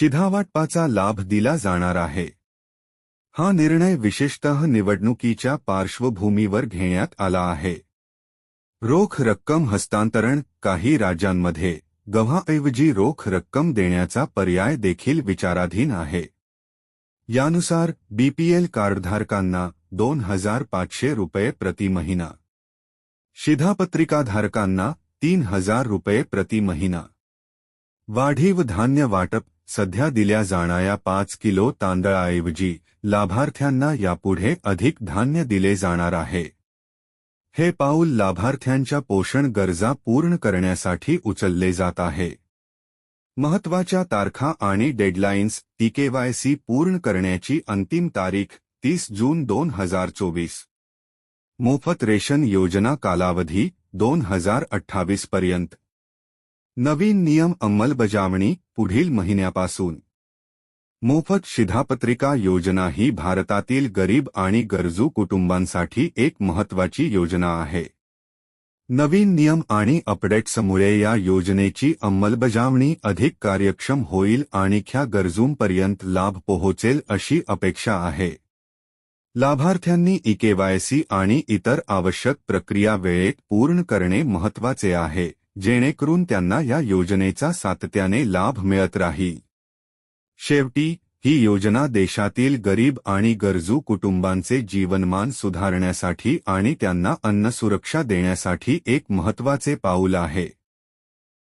शिधावाटपाचा लाभ दिला जाणार आहे. हा निर्णय विशेषतः निवडणुकीच्या पार्श्वभूमीवर घेण्यात आला आहे. रोख रक्कम हस्तांतरण काही राज्यांमध्ये गव्हाऐवजी रोख रक्कम देण्याचा पर्याय देखील विचाराधीन आहे. यानुसार बीपीएल कार्डधारकांना दोन हज़ार पाचशे रुपये प्रति महिना. शिधापत्रिकाधारकांना तीन हज़ार रुपये प्रति महिना. वाढीव धान्य वाटप सध्या दिल्या जाणाऱ्या पाच किलो तांदळाऐवजी लाभार्थ्यांना यापुढे अधिक धान्य दिले जाणार आहे. हे पाऊल लाभार्थ्यांच्या पोषण गरजा पूर्ण करण्यासाठी उचलले जात आहे. महत्वाच्या तारखा आणि डेडलाईन्स टीकेवायसी पूर्ण करण्याची अंतिम तारीख तीस जून दोन हज़ार चोवीस. मोफत रेशन योजना कालावधी दोन हज़ार अठ्ठावीस पर्यंत. नवीन नियम अंमलबजावणी पुढील महिन्यापासून. मोफत शिधापत्रिका योजना ही भारतातील गरीब आणि गरजू कुटुंबांसाठी एक महत्वाची योजना आहे. नवीन नियम आणि अपडेट्समुळे या योजनेची अंमलबजावणी अधिक कार्यक्षम होईल आणि ख्या गरजूंपर्यंत लाभ पोहोचेल अशी अपेक्षा आहे. लाभार्थ्यांनी इकेवायसी आणि इतर आवश्यक प्रक्रिया वेळेत पूर्ण करणे महत्वाचे आहे. जेणेकरून त्यांना या योजनेचा सातत्याने लाभ मिळत राही. शेवटी ही योजना देशातील गरीब आणि गरजू कुटुंबांचे जीवनमान सुधारण्यासाठी आणि त्यांना अन्न सुरक्षा देण्यासाठी एक महत्त्वाचे पाऊल आहे.